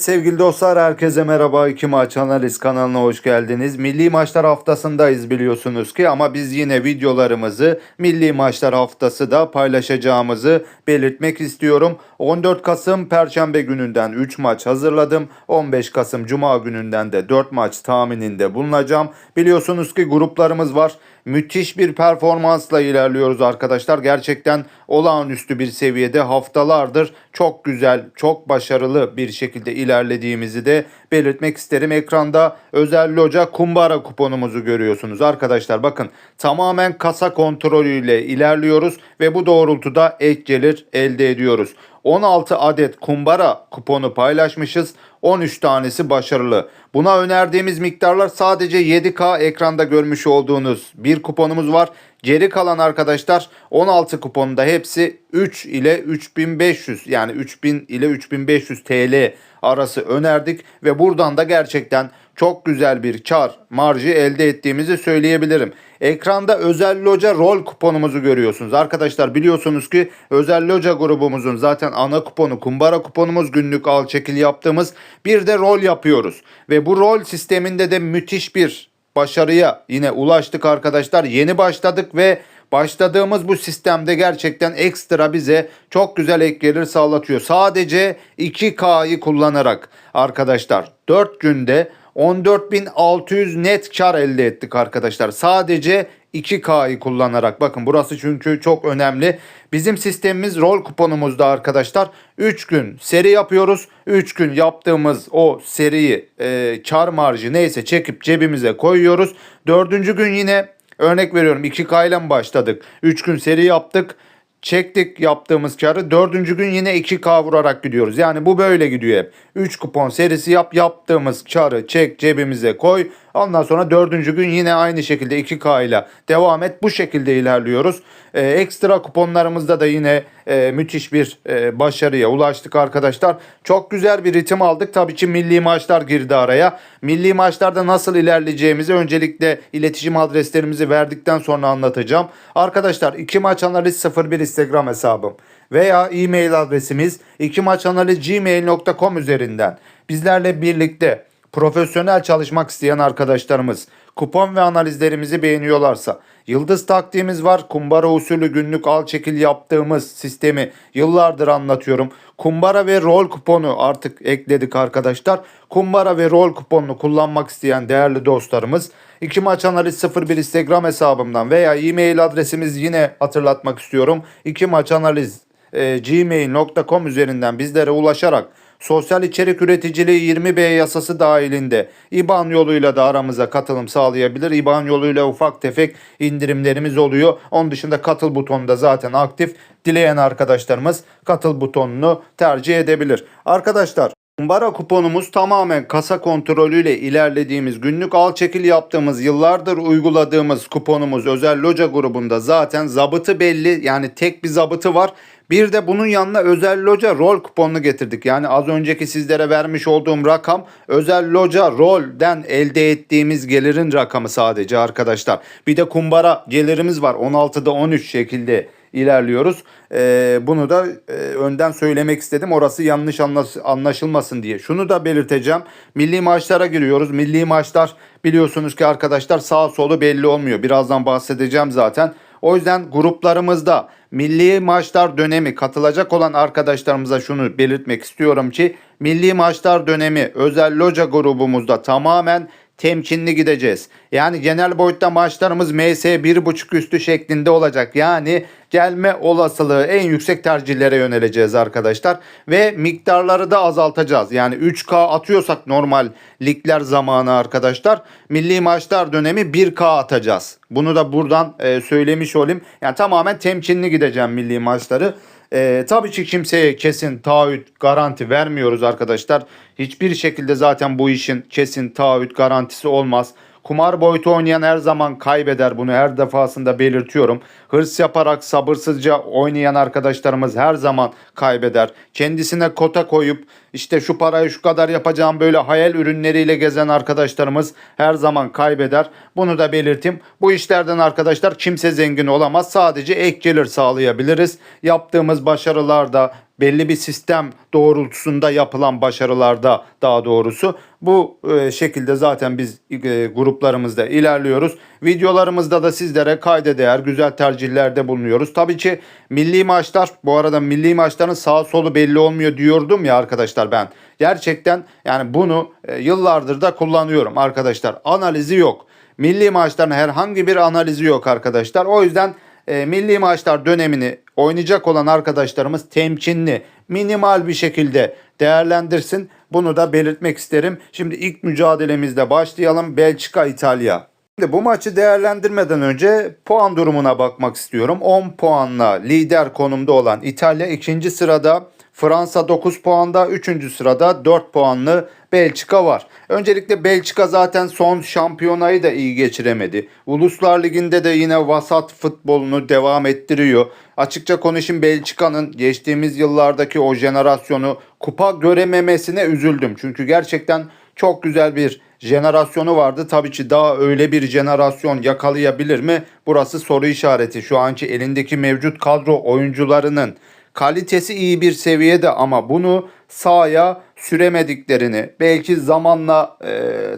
Sevgili dostlar herkese merhaba. İki Maç Analiz kanalına hoş geldiniz. Milli maçlar haftasındayız biliyorsunuz ki ama biz yine videolarımızı milli maçlar haftası da paylaşacağımızı belirtmek istiyorum. 14 Kasım Perşembe gününden 3 maç hazırladım. 15 Kasım Cuma gününden de 4 maç tahmininde bulunacağım. Biliyorsunuz ki gruplarımız var. Müthiş bir performansla ilerliyoruz arkadaşlar. Gerçekten olağanüstü bir seviyede haftalardır çok güzel, çok başarılı bir şekilde ilerlediğimizi de belirtmek isterim. Ekranda özel loca kumbara kuponumuzu görüyorsunuz arkadaşlar. Bakın tamamen kasa kontrolüyle ilerliyoruz ve bu doğrultuda ek gelir elde ediyoruz. 16 adet kumbara kuponu paylaşmışız. 13 tanesi başarılı. Buna önerdiğimiz miktarlar sadece 7K ekranda görmüş olduğunuz bir kuponumuz var. Geri kalan arkadaşlar 16 kuponda hepsi 3 ile 3500 yani 3000 ile 3500 TL arası önerdik ve buradan da gerçekten çok güzel bir kar marjı elde ettiğimizi söyleyebilirim. Ekranda özel loca rol kuponumuzu görüyorsunuz. Arkadaşlar biliyorsunuz ki özel loca grubumuzun zaten ana kuponu kumbara kuponumuz günlük al çekil yaptığımız bir de rol yapıyoruz. Ve bu rol sisteminde de müthiş bir başarıya yine ulaştık arkadaşlar. Yeni başladık ve başladığımız bu sistemde gerçekten ekstra bize çok güzel ek gelir sağlatıyor. Sadece 2K'yı kullanarak arkadaşlar 4 günde 14.600 net kar elde ettik arkadaşlar. Sadece 2K'yı kullanarak. Bakın burası çünkü çok önemli. Bizim sistemimiz rol kuponumuzda arkadaşlar 3 gün seri yapıyoruz. 3 gün yaptığımız o seriyi e, kar marjı neyse çekip cebimize koyuyoruz. Dördüncü gün yine örnek veriyorum 2K ile başladık? 3 gün seri yaptık çektik yaptığımız karı. Dördüncü gün yine 2K vurarak gidiyoruz. Yani bu böyle gidiyor hep. 3 kupon serisi yap yaptığımız karı çek cebimize koy. Ondan sonra dördüncü gün yine aynı şekilde 2K ile devam et. Bu şekilde ilerliyoruz. Ee, ekstra kuponlarımızda da yine e, müthiş bir e, başarıya ulaştık arkadaşlar. Çok güzel bir ritim aldık. Tabii ki milli maçlar girdi araya. Milli maçlarda nasıl ilerleyeceğimizi öncelikle iletişim adreslerimizi verdikten sonra anlatacağım. Arkadaşlar 2 maç analiz 01 Instagram hesabım veya e-mail adresimiz 2 maç analiz gmail.com üzerinden bizlerle birlikte profesyonel çalışmak isteyen arkadaşlarımız kupon ve analizlerimizi beğeniyorlarsa yıldız taktiğimiz var. Kumbara usulü günlük al çekil yaptığımız sistemi yıllardır anlatıyorum. Kumbara ve rol kuponu artık ekledik arkadaşlar. Kumbara ve rol kuponunu kullanmak isteyen değerli dostlarımız 2 maç analiz 01 Instagram hesabımdan veya e-mail adresimiz yine hatırlatmak istiyorum. 2 maç analiz e, gmail.com üzerinden bizlere ulaşarak sosyal içerik üreticiliği 20B yasası dahilinde IBAN yoluyla da aramıza katılım sağlayabilir. IBAN yoluyla ufak tefek indirimlerimiz oluyor. Onun dışında katıl butonu da zaten aktif. Dileyen arkadaşlarımız katıl butonunu tercih edebilir. Arkadaşlar Kumbara kuponumuz tamamen kasa kontrolüyle ilerlediğimiz günlük al çekil yaptığımız yıllardır uyguladığımız kuponumuz özel loca grubunda zaten zabıtı belli yani tek bir zabıtı var. Bir de bunun yanına özel loca rol kuponunu getirdik. Yani az önceki sizlere vermiş olduğum rakam özel loca rolden elde ettiğimiz gelirin rakamı sadece arkadaşlar. Bir de kumbara gelirimiz var 16'da 13 şekilde ilerliyoruz. Ee, bunu da e, önden söylemek istedim. Orası yanlış anlaş- anlaşılmasın diye. Şunu da belirteceğim. Milli maçlara giriyoruz. Milli maçlar biliyorsunuz ki arkadaşlar sağ solu belli olmuyor. Birazdan bahsedeceğim zaten. O yüzden gruplarımızda milli maçlar dönemi. Katılacak olan arkadaşlarımıza şunu belirtmek istiyorum ki milli maçlar dönemi özel loca grubumuzda tamamen temkinli gideceğiz. Yani genel boyutta maçlarımız MS 1.5 üstü şeklinde olacak. Yani gelme olasılığı en yüksek tercihlere yöneleceğiz arkadaşlar. Ve miktarları da azaltacağız. Yani 3K atıyorsak normal ligler zamanı arkadaşlar. Milli maçlar dönemi 1K atacağız. Bunu da buradan e, söylemiş olayım. Yani tamamen temkinli gideceğim milli maçları. Ee, tabii ki kimseye kesin taahhüt garanti vermiyoruz arkadaşlar. Hiçbir şekilde zaten bu işin kesin taahhüt garantisi olmaz. Kumar boyutu oynayan her zaman kaybeder bunu her defasında belirtiyorum. Hırs yaparak sabırsızca oynayan arkadaşlarımız her zaman kaybeder. Kendisine kota koyup işte şu parayı şu kadar yapacağım böyle hayal ürünleriyle gezen arkadaşlarımız her zaman kaybeder. Bunu da belirteyim. Bu işlerden arkadaşlar kimse zengin olamaz. Sadece ek gelir sağlayabiliriz. Yaptığımız başarılarda belli bir sistem doğrultusunda yapılan başarılarda daha doğrusu bu e, şekilde zaten biz e, gruplarımızda ilerliyoruz. Videolarımızda da sizlere kayda değer güzel tercihlerde bulunuyoruz. Tabii ki milli maçlar bu arada milli maçların sağ solu belli olmuyor diyordum ya arkadaşlar ben. Gerçekten yani bunu e, yıllardır da kullanıyorum arkadaşlar. Analizi yok. Milli maçların herhangi bir analizi yok arkadaşlar. O yüzden e, milli maçlar dönemini oynayacak olan arkadaşlarımız temkinli, minimal bir şekilde değerlendirsin. Bunu da belirtmek isterim. Şimdi ilk mücadelemizde başlayalım. Belçika, İtalya. Şimdi bu maçı değerlendirmeden önce puan durumuna bakmak istiyorum. 10 puanla lider konumda olan İtalya ikinci sırada. Fransa 9 puanda, 3. sırada 4 puanlı Belçika var. Öncelikle Belçika zaten son şampiyonayı da iyi geçiremedi. Uluslar Ligi'nde de yine vasat futbolunu devam ettiriyor. Açıkça konuşayım Belçika'nın geçtiğimiz yıllardaki o jenerasyonu kupa görememesine üzüldüm. Çünkü gerçekten çok güzel bir jenerasyonu vardı. Tabii ki daha öyle bir jenerasyon yakalayabilir mi? Burası soru işareti. Şu anki elindeki mevcut kadro oyuncularının kalitesi iyi bir seviyede ama bunu sahaya süremediklerini, belki zamanla e,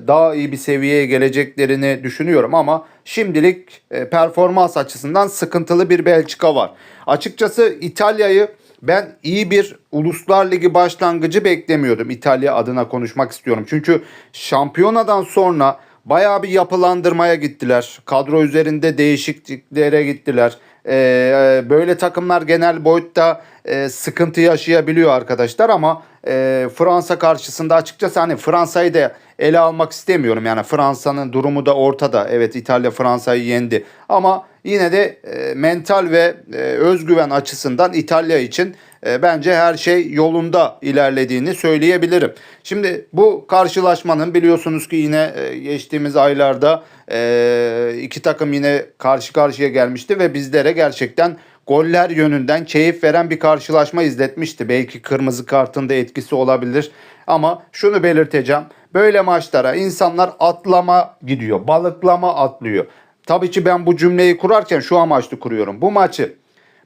daha iyi bir seviyeye geleceklerini düşünüyorum ama şimdilik e, performans açısından sıkıntılı bir Belçika var. Açıkçası İtalya'yı ben iyi bir Uluslar Ligi başlangıcı beklemiyordum. İtalya adına konuşmak istiyorum. Çünkü şampiyonadan sonra bayağı bir yapılandırmaya gittiler. Kadro üzerinde değişikliklere gittiler. Ee, böyle takımlar genel boyutta e, sıkıntı yaşayabiliyor arkadaşlar ama e, Fransa karşısında açıkçası hani Fransa'yı da ele almak istemiyorum. Yani Fransa'nın durumu da ortada. Evet İtalya Fransa'yı yendi ama yine de e, mental ve e, özgüven açısından İtalya için e, bence her şey yolunda ilerlediğini söyleyebilirim. Şimdi bu karşılaşmanın biliyorsunuz ki yine e, geçtiğimiz aylarda e, iki takım yine karşı karşıya gelmişti ve bizlere gerçekten goller yönünden keyif veren bir karşılaşma izletmişti. Belki kırmızı kartın da etkisi olabilir. Ama şunu belirteceğim. Böyle maçlara insanlar atlama gidiyor. Balıklama atlıyor. Tabii ki ben bu cümleyi kurarken şu amaçlı kuruyorum. Bu maçı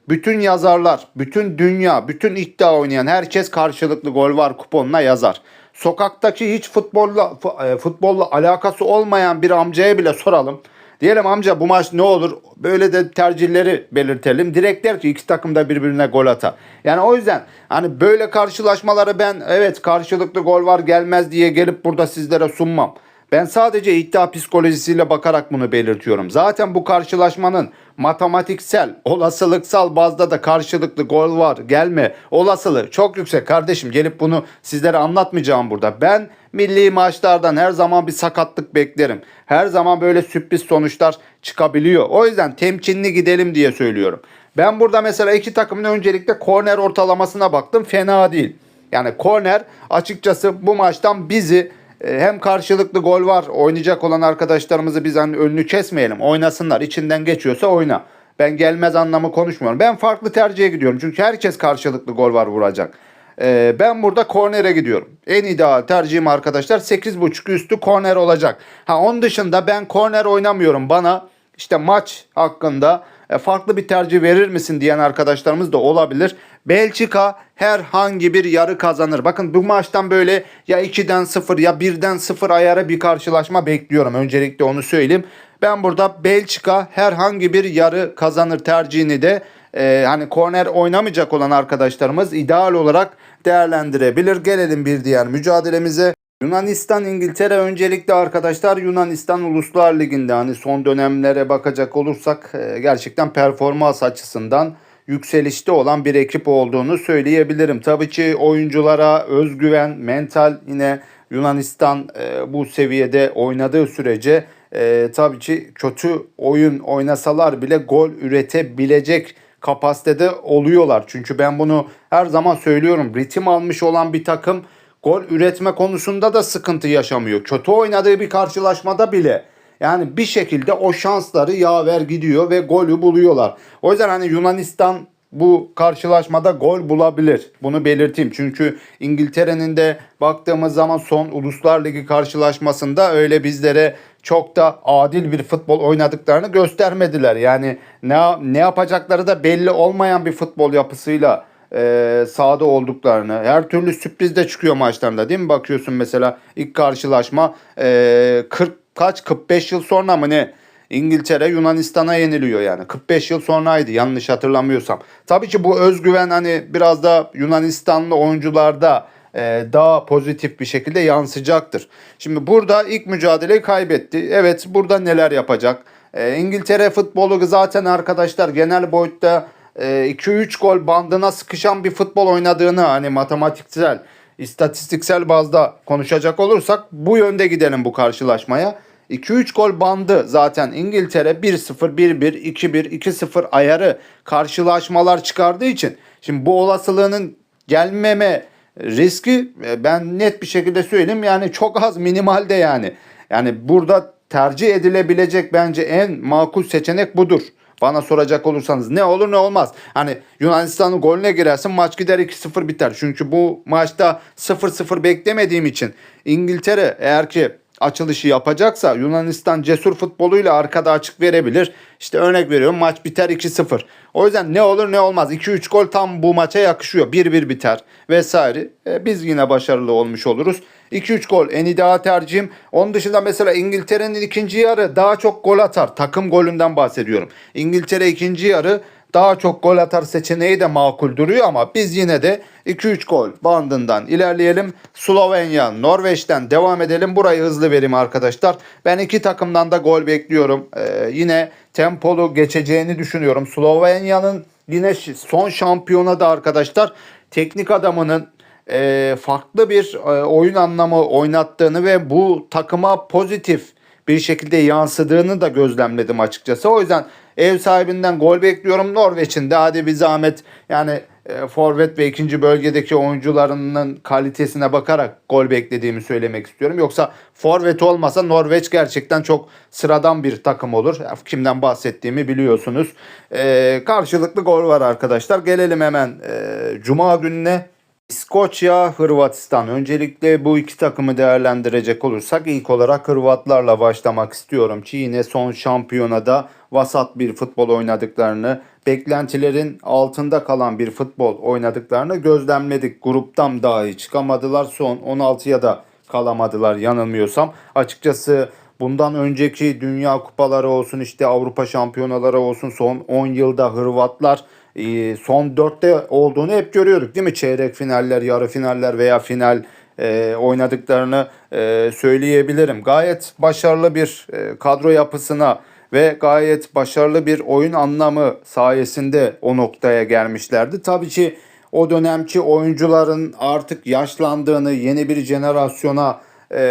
bütün yazarlar, bütün dünya, bütün iddia oynayan herkes karşılıklı gol var kuponuna yazar. Sokaktaki hiç futbolla fu- e, futbolla alakası olmayan bir amcaya bile soralım. Diyelim amca bu maç ne olur? Böyle de tercihleri belirtelim. Direkt der ki iki takım da birbirine gol atar. Yani o yüzden hani böyle karşılaşmaları ben evet karşılıklı gol var gelmez diye gelip burada sizlere sunmam. Ben sadece iddia psikolojisiyle bakarak bunu belirtiyorum. Zaten bu karşılaşmanın matematiksel, olasılıksal bazda da karşılıklı gol var, gelme olasılığı çok yüksek kardeşim. Gelip bunu sizlere anlatmayacağım burada. Ben milli maçlardan her zaman bir sakatlık beklerim. Her zaman böyle sürpriz sonuçlar çıkabiliyor. O yüzden temkinli gidelim diye söylüyorum. Ben burada mesela iki takımın öncelikle korner ortalamasına baktım. Fena değil. Yani korner açıkçası bu maçtan bizi hem karşılıklı gol var oynayacak olan arkadaşlarımızı biz hani önünü kesmeyelim oynasınlar içinden geçiyorsa oyna. Ben gelmez anlamı konuşmuyorum. Ben farklı tercihe gidiyorum çünkü herkes karşılıklı gol var vuracak. E, ben burada kornere gidiyorum. En ideal tercihim arkadaşlar 8.5 üstü korner olacak. Ha onun dışında ben korner oynamıyorum. Bana işte maç hakkında e, farklı bir tercih verir misin diyen arkadaşlarımız da olabilir. Belçika herhangi bir yarı kazanır. Bakın bu maçtan böyle ya 2'den 0 ya 1'den 0 ayarı bir karşılaşma bekliyorum. Öncelikle onu söyleyeyim. Ben burada Belçika herhangi bir yarı kazanır tercihini de e, hani korner oynamayacak olan arkadaşlarımız ideal olarak değerlendirebilir. Gelelim bir diğer mücadelemize. Yunanistan İngiltere öncelikle arkadaşlar Yunanistan Uluslar Ligi'nde hani son dönemlere bakacak olursak e, gerçekten performans açısından yükselişte olan bir ekip olduğunu söyleyebilirim. Tabii ki oyunculara özgüven, mental yine Yunanistan e, bu seviyede oynadığı sürece e, tabii ki kötü oyun oynasalar bile gol üretebilecek kapasitede oluyorlar. Çünkü ben bunu her zaman söylüyorum. Ritim almış olan bir takım gol üretme konusunda da sıkıntı yaşamıyor. Kötü oynadığı bir karşılaşmada bile yani bir şekilde o şansları yaver gidiyor ve golü buluyorlar. O yüzden hani Yunanistan bu karşılaşmada gol bulabilir. Bunu belirteyim. Çünkü İngiltere'nin de baktığımız zaman son Uluslar Ligi karşılaşmasında öyle bizlere çok da adil bir futbol oynadıklarını göstermediler. Yani ne ne yapacakları da belli olmayan bir futbol yapısıyla e, sahada olduklarını, her türlü sürpriz de çıkıyor maçlarında değil mi? Bakıyorsun mesela ilk karşılaşma e, 40 kaç 45 yıl sonra mı ne? İngiltere Yunanistan'a yeniliyor yani. 45 yıl sonraydı yanlış hatırlamıyorsam. Tabii ki bu özgüven hani biraz da Yunanistanlı oyuncularda e, daha pozitif bir şekilde yansıyacaktır. Şimdi burada ilk mücadeleyi kaybetti. Evet burada neler yapacak? E, İngiltere futbolu zaten arkadaşlar genel boyutta 2-3 gol bandına sıkışan bir futbol oynadığını hani matematiksel, istatistiksel bazda konuşacak olursak bu yönde gidelim bu karşılaşmaya. 2-3 gol bandı zaten İngiltere 1-0, 1-1, 2-1, 2-0 ayarı karşılaşmalar çıkardığı için şimdi bu olasılığının gelmeme riski e, ben net bir şekilde söyleyeyim yani çok az minimalde yani. Yani burada tercih edilebilecek bence en makul seçenek budur. Bana soracak olursanız ne olur ne olmaz. Hani Yunanistan'ın golüne girersin maç gider 2-0 biter. Çünkü bu maçta 0-0 beklemediğim için İngiltere eğer ki açılışı yapacaksa Yunanistan cesur futboluyla arkada açık verebilir. İşte örnek veriyorum maç biter 2-0. O yüzden ne olur ne olmaz. 2-3 gol tam bu maça yakışıyor. 1-1 biter vesaire. E, biz yine başarılı olmuş oluruz. 2-3 gol en ideal tercihim. Onun dışında mesela İngiltere'nin ikinci yarı daha çok gol atar. Takım golünden bahsediyorum. İngiltere ikinci yarı daha çok gol atar seçeneği de makul duruyor ama biz yine de 2-3 gol bandından ilerleyelim. Slovenya, Norveç'ten devam edelim. Burayı hızlı verim arkadaşlar. Ben iki takımdan da gol bekliyorum. Ee, yine tempolu geçeceğini düşünüyorum. Slovenya'nın yine son şampiyona da arkadaşlar teknik adamının e, farklı bir e, oyun anlamı oynattığını ve bu takıma pozitif bir şekilde yansıdığını da gözlemledim açıkçası. O yüzden ev sahibinden gol bekliyorum. Norveç'in de hadi bir zahmet yani e, forvet ve ikinci bölgedeki oyuncularının kalitesine bakarak gol beklediğimi söylemek istiyorum. Yoksa forvet olmasa Norveç gerçekten çok sıradan bir takım olur. Kimden bahsettiğimi biliyorsunuz. E, karşılıklı gol var arkadaşlar. Gelelim hemen e, Cuma gününe. İskoçya, Hırvatistan. Öncelikle bu iki takımı değerlendirecek olursak ilk olarak Hırvatlarla başlamak istiyorum ki yine son şampiyonada vasat bir futbol oynadıklarını, beklentilerin altında kalan bir futbol oynadıklarını gözlemledik. Gruptan dahi çıkamadılar. Son 16'ya da kalamadılar yanılmıyorsam. Açıkçası bundan önceki dünya kupaları olsun işte Avrupa şampiyonaları olsun son 10 yılda Hırvatlar e, son dörtte olduğunu hep görüyorduk değil mi? Çeyrek finaller, yarı finaller veya final e, oynadıklarını e, söyleyebilirim. Gayet başarılı bir e, kadro yapısına ve gayet başarılı bir oyun anlamı sayesinde o noktaya gelmişlerdi. Tabii ki o dönemki oyuncuların artık yaşlandığını, yeni bir jenerasyona e,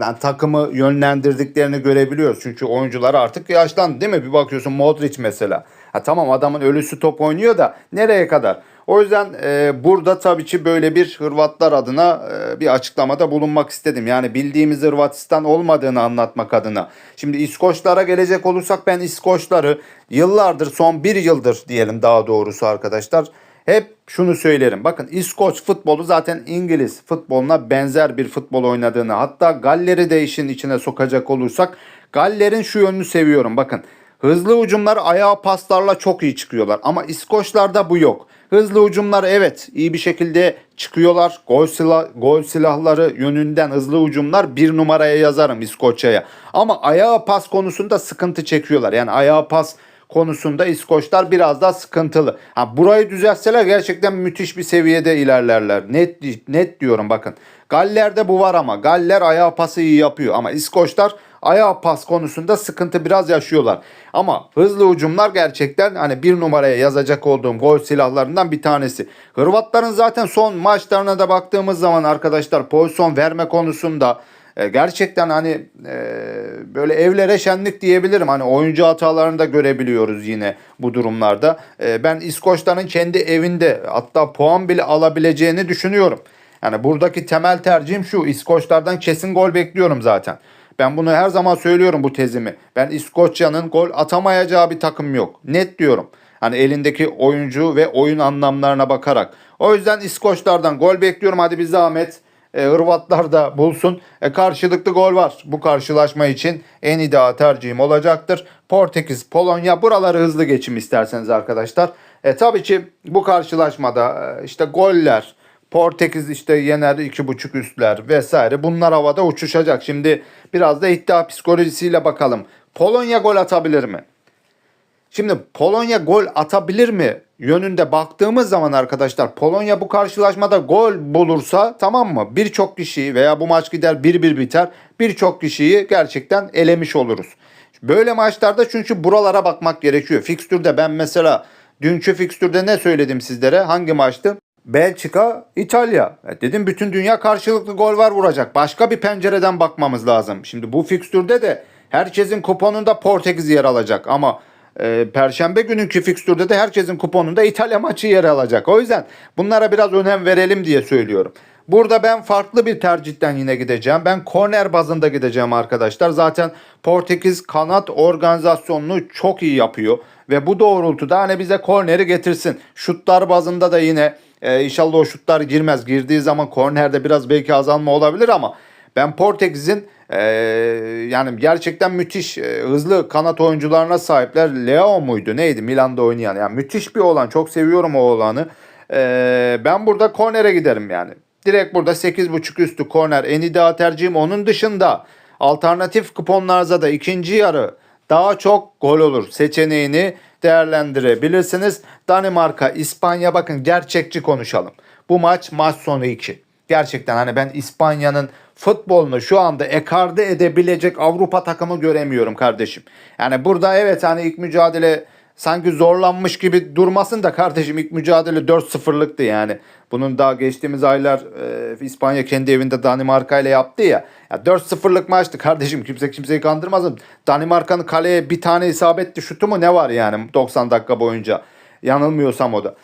yani takımı yönlendirdiklerini görebiliyoruz. Çünkü oyuncular artık yaşlandı değil mi? Bir bakıyorsun Modric mesela. Ha tamam adamın ölüsü top oynuyor da nereye kadar? O yüzden e, burada tabii ki böyle bir Hırvatlar adına e, bir açıklamada bulunmak istedim. Yani bildiğimiz Hırvatistan olmadığını anlatmak adına. Şimdi İskoçlara gelecek olursak ben İskoçları yıllardır son bir yıldır diyelim daha doğrusu arkadaşlar. Hep şunu söylerim. Bakın İskoç futbolu zaten İngiliz futboluna benzer bir futbol oynadığını hatta Galler'i de işin içine sokacak olursak Galler'in şu yönünü seviyorum. Bakın Hızlı hücumlar ayağı paslarla çok iyi çıkıyorlar ama İskoçlarda bu yok. Hızlı hücumlar evet iyi bir şekilde çıkıyorlar. Gol, silah, gol silahları yönünden hızlı hücumlar bir numaraya yazarım İskoçya'ya. Ama ayağı pas konusunda sıkıntı çekiyorlar. Yani ayağı pas konusunda İskoçlar biraz daha sıkıntılı. Ha, burayı düzeltseler gerçekten müthiş bir seviyede ilerlerler. Net net diyorum bakın. Galler'de bu var ama Galler ayağı pası iyi yapıyor ama İskoçlar ayağı pas konusunda sıkıntı biraz yaşıyorlar. Ama hızlı hücumlar gerçekten hani bir numaraya yazacak olduğum gol silahlarından bir tanesi. Hırvatların zaten son maçlarına da baktığımız zaman arkadaşlar pozisyon verme konusunda e, gerçekten hani e, böyle evlere şenlik diyebilirim. Hani oyuncu hatalarını da görebiliyoruz yine bu durumlarda. E, ben İskoçların kendi evinde hatta puan bile alabileceğini düşünüyorum. Yani buradaki temel tercihim şu. İskoçlardan kesin gol bekliyorum zaten. Ben bunu her zaman söylüyorum bu tezimi. Ben İskoçya'nın gol atamayacağı bir takım yok. Net diyorum. Hani elindeki oyuncu ve oyun anlamlarına bakarak. O yüzden İskoçlardan gol bekliyorum. Hadi bir zahmet. E, Hırvatlar da bulsun. E, karşılıklı gol var. Bu karşılaşma için en ideal tercihim olacaktır. Portekiz, Polonya buraları hızlı geçim isterseniz arkadaşlar. E tabii ki bu karşılaşmada e, işte goller, Portekiz işte yener iki buçuk üstler vesaire bunlar havada uçuşacak. Şimdi biraz da iddia psikolojisiyle bakalım. Polonya gol atabilir mi? Şimdi Polonya gol atabilir mi yönünde baktığımız zaman arkadaşlar Polonya bu karşılaşmada gol bulursa tamam mı? Birçok kişiyi veya bu maç gider 1-1 biter. Birçok kişiyi gerçekten elemiş oluruz. Böyle maçlarda çünkü buralara bakmak gerekiyor. Fikstürde ben mesela dünkü fikstürde ne söyledim sizlere? Hangi maçtı? Belçika, İtalya. E dedim bütün dünya karşılıklı gol var vuracak. Başka bir pencereden bakmamız lazım. Şimdi bu fikstürde de herkesin kuponunda Portekiz yer alacak ama e, Perşembe günkü fikstürde de herkesin kuponunda İtalya maçı yer alacak. O yüzden bunlara biraz önem verelim diye söylüyorum. Burada ben farklı bir tercihten yine gideceğim. Ben korner bazında gideceğim arkadaşlar. Zaten Portekiz kanat organizasyonunu çok iyi yapıyor. Ve bu doğrultuda hani bize korneri getirsin. Şutlar bazında da yine e, inşallah o şutlar girmez. Girdiği zaman kornerde biraz belki azalma olabilir ama ben Portekiz'in e, yani gerçekten müthiş e, hızlı kanat oyuncularına sahipler. Leo muydu neydi Milan'da oynayan. Yani müthiş bir olan. Çok seviyorum o olanı. E, ben burada kornere giderim yani. Direkt burada 8.5 üstü korner en ideal tercihim. Onun dışında alternatif kuponlarda da ikinci yarı daha çok gol olur seçeneğini değerlendirebilirsiniz. Danimarka, İspanya bakın gerçekçi konuşalım. Bu maç maç sonu 2. Gerçekten hani ben İspanya'nın futbolunu şu anda ekarte edebilecek Avrupa takımı göremiyorum kardeşim. Yani burada evet hani ilk mücadele sanki zorlanmış gibi durmasın da kardeşim ilk mücadele 4-0'lıktı yani. Bunun daha geçtiğimiz aylar e, İspanya kendi evinde Danimarka ile yaptı ya. ya 4-0'lık maçtı kardeşim kimse kimseyi kandırmasın. Danimarka'nın kaleye bir tane isabetli şutu mu ne var yani 90 dakika boyunca. Yanılmıyorsam o da.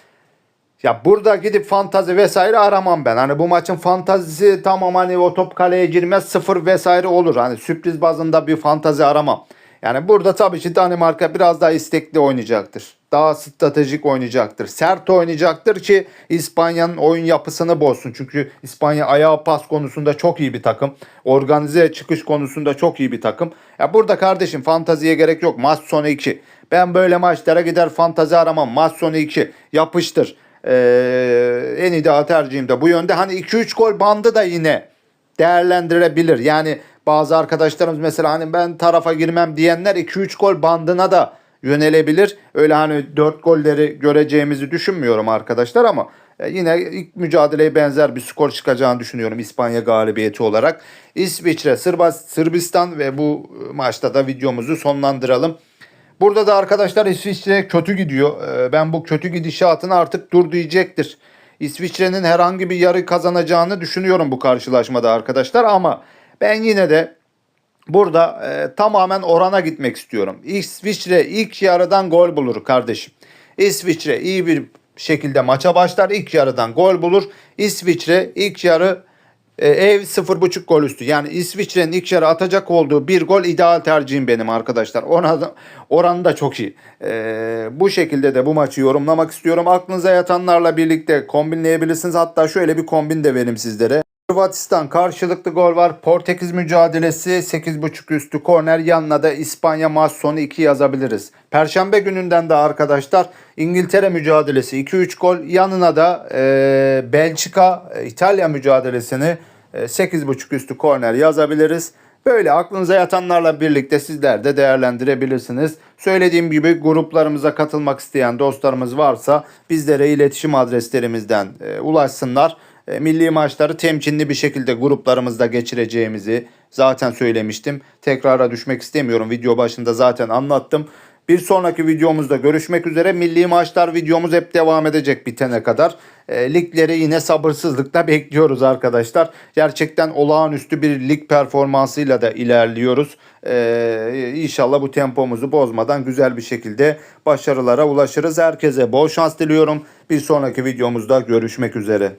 Ya burada gidip fantazi vesaire aramam ben. Hani bu maçın fantazisi tamam hani o top kaleye girmez sıfır vesaire olur. Hani sürpriz bazında bir fantazi aramam. Yani burada tabii ki Danimarka biraz daha istekli oynayacaktır. Daha stratejik oynayacaktır. Sert oynayacaktır ki İspanya'nın oyun yapısını bozsun. Çünkü İspanya ayağı pas konusunda çok iyi bir takım. Organize çıkış konusunda çok iyi bir takım. Ya burada kardeşim fantaziye gerek yok. Maç sonu 2. Ben böyle maçlara gider fantazi aramam. Maç sonu 2. Yapıştır. Ee, en ideal tercihim de bu yönde. Hani 2-3 gol bandı da yine değerlendirebilir. Yani bazı arkadaşlarımız mesela hani ben tarafa girmem diyenler 2-3 gol bandına da yönelebilir. Öyle hani 4 golleri göreceğimizi düşünmüyorum arkadaşlar ama e, yine ilk mücadeleye benzer bir skor çıkacağını düşünüyorum İspanya galibiyeti olarak. İsviçre, Sırbistan ve bu e, maçta da videomuzu sonlandıralım. Burada da arkadaşlar İsviçre kötü gidiyor. Ee, Ben bu kötü gidişatını artık dur diyecektir. İsviçre'nin herhangi bir yarı kazanacağını düşünüyorum bu karşılaşmada arkadaşlar ama ben yine de burada e, tamamen orana gitmek istiyorum. İsviçre ilk yarıdan gol bulur kardeşim. İsviçre iyi bir şekilde maça başlar. ilk yarıdan gol bulur. İsviçre ilk yarı ev 0.5 gol üstü. Yani İsviçre'nin ilk yarı atacak olduğu bir gol ideal tercihim benim arkadaşlar. Ona oranı da çok iyi. E, bu şekilde de bu maçı yorumlamak istiyorum. Aklınıza yatanlarla birlikte kombinleyebilirsiniz. Hatta şöyle bir kombin de vereyim sizlere. Hırvatistan karşılıklı gol var. Portekiz mücadelesi 8.5 üstü korner yanına da İspanya maç sonu 2 yazabiliriz. Perşembe gününden de arkadaşlar İngiltere mücadelesi 2-3 gol yanına da e, Belçika e, İtalya mücadelesini e, 8.5 üstü korner yazabiliriz. Böyle aklınıza yatanlarla birlikte sizler de değerlendirebilirsiniz. Söylediğim gibi gruplarımıza katılmak isteyen dostlarımız varsa bizlere iletişim adreslerimizden e, ulaşsınlar. E, milli maçları temkinli bir şekilde gruplarımızda geçireceğimizi zaten söylemiştim. Tekrara düşmek istemiyorum. Video başında zaten anlattım. Bir sonraki videomuzda görüşmek üzere. Milli maçlar videomuz hep devam edecek bitene kadar. E, ligleri yine sabırsızlıkla bekliyoruz arkadaşlar. Gerçekten olağanüstü bir lig performansıyla da ilerliyoruz. E, inşallah bu tempomuzu bozmadan güzel bir şekilde başarılara ulaşırız. Herkese bol şans diliyorum. Bir sonraki videomuzda görüşmek üzere.